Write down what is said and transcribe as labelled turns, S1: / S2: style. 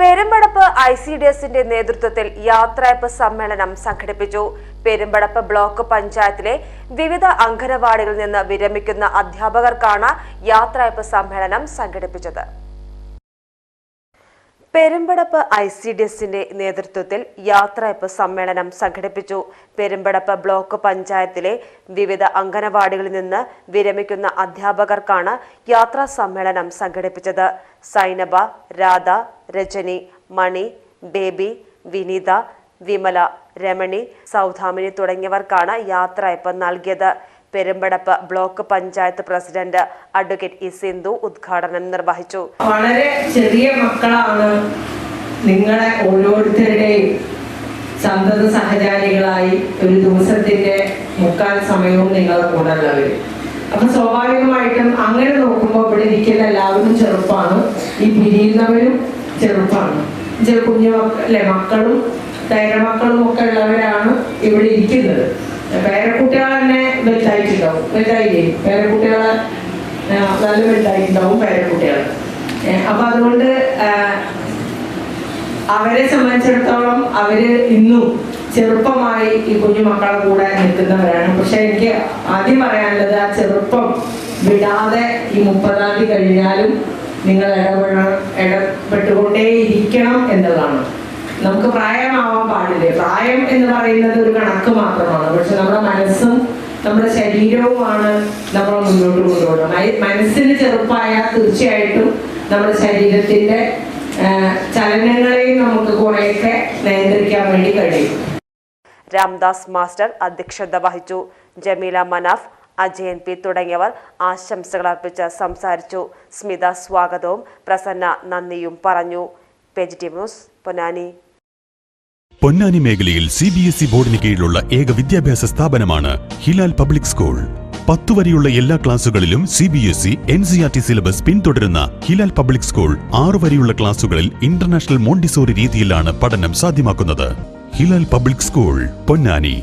S1: Perumpadappu I C D എസിന്റെ നേതൃത്വത്തിൽ യാത്രയപ്പ് സമ്മേളനം സംഘടിപ്പിച്ചു. പെരുമ്പടപ്പ് ബ്ലോക്ക് പഞ്ചായത്തിലെ വിവിധ അംഗനവാടികളിൽ നിന്ന് വിരമിക്കുന്ന അധ്യാപകർക്കാണ് യാത്രയപ്പ് സമ്മേളനം സംഘടിപ്പിച്ചത്. പെരുമ്പടപ്പ് ഐ സി ഡി എസിന്റെ നേതൃത്വത്തിൽ യാത്രയപ്പ് സമ്മേളനം സംഘടിപ്പിച്ചു. പെരുമ്പടപ്പ് ബ്ലോക്ക് പഞ്ചായത്തിലെ വിവിധ അംഗനവാടികളിൽ നിന്ന് വിരമിക്കുന്ന അധ്യാപകർക്കാണ് യാത്രാ സമ്മേളനം സംഘടിപ്പിച്ചത്. സൈനബ രാധ രജനി മണി ബേബി വിനീത വിമല രമണി സൗധാമിനി തുടങ്ങിയവർക്കാണ് യാത്രയപ്പ് നൽകിയത്. Perumpadappu block panchayat president advocate E Sindhu ഉദ്ഘാടനം നിർവഹിച്ചു.
S2: വളരെ ചെറിയ മക്കളാണ് നിങ്ങളെ ഓരോരുത്തരുടെയും സന്തത സഹചാരികളായി ഒരു ദിവസത്തിന്റെ മുക്കാൽ സമയവും നിങ്ങളെ കൂടെ ഉള്ളവര് അപ്പൊ സ്വാഭാവികമായിട്ടും അങ്ങനെ നോക്കുമ്പോൾ ഇവിടെ ഇരിക്കുന്ന എല്ലാവരും ചെറുപ്പമാണ് ഈ പിരിയുന്നവരും ചെറുപ്പമാണ് ചെറു കുഞ്ഞു മക്കളെ മക്കളും പേരമക്കളും ഒക്കെ ഉള്ളവരാണ് ഇവിടെ ഇരിക്കുന്നത്. തന്നെ വലുതായില്ലേ പേരക്കുട്ടികളെ നല്ല നല്ല ഉണ്ടാവും പേരക്കുട്ടികൾ അപ്പൊ അതുകൊണ്ട് അവരെ സംബന്ധിച്ചിടത്തോളം അവർ ഇന്നും ചെറുപ്പമായി ഈ കുഞ്ഞു മക്കളെ കൂടെ നിൽക്കുന്നവരാണ്. പക്ഷെ എനിക്ക് ആദ്യം പറയാനുള്ളത് ആ ചെറുപ്പം വിടാതെ ഈ മുപ്പതാം തീയതി കഴിഞ്ഞാലും നിങ്ങൾ ഇടപെട ഇടപെട്ടുകൊണ്ടേ ഇരിക്കണം എന്നതാണ്. നമുക്ക് പ്രായമാവാൻ പാടില്ല? പ്രായം എന്ന് പറയുന്നത് ഒരു കണക്ക് മാത്രമാണ്. പക്ഷെ നമ്മുടെ മനസ്സും നമ്മുടെ ശരീരവുമാണ് നമ്മൾ മുന്നോട്ട് കൊണ്ടുപോകണം. അതിൽ മനസ്സിന് ചെറുപ്പമായാൽ തീർച്ചയായിട്ടും നമ്മുടെ ശരീരത്തിന്റെ ചലനങ്ങളെയും നമുക്ക് കുറെയൊക്കെ നിയന്ത്രിക്കാൻ വേണ്ടി കഴിയും.
S1: രാംദാസ് മാസ്റ്റർ അധ്യക്ഷത വഹിച്ചു. ജമീല മനാഫ് അജയൻ പി തുടങ്ങിയവർ ആശംസകൾ അർപ്പിച്ച് സംസാരിച്ചു. സ്മിത സ്വാഗതവും പ്രസന്ന നന്ദിയും പറഞ്ഞു. Positive news Ponnani.
S3: പൊന്നാനി മേഖലയിൽ സി ബി എസ് ഇ ബോർഡിന് കീഴിലുള്ള ഏക വിദ്യാഭ്യാസ സ്ഥാപനമാണ് ഹിലാൽ പബ്ലിക് സ്കൂൾ. പത്തു വരെയുള്ള എല്ലാ ക്ലാസുകളിലും C B S E N C R T syllabus പിന്തുടരുന്ന ഹിലാൽ പബ്ലിക് സ്കൂൾ ആറു വരെയുള്ള ക്ലാസുകളിൽ ഇന്റർനാഷണൽ മോണ്ടിസോറി രീതിയിലാണ് പഠനം സാധ്യമാക്കുന്നത്. Hilal public school Ponnani.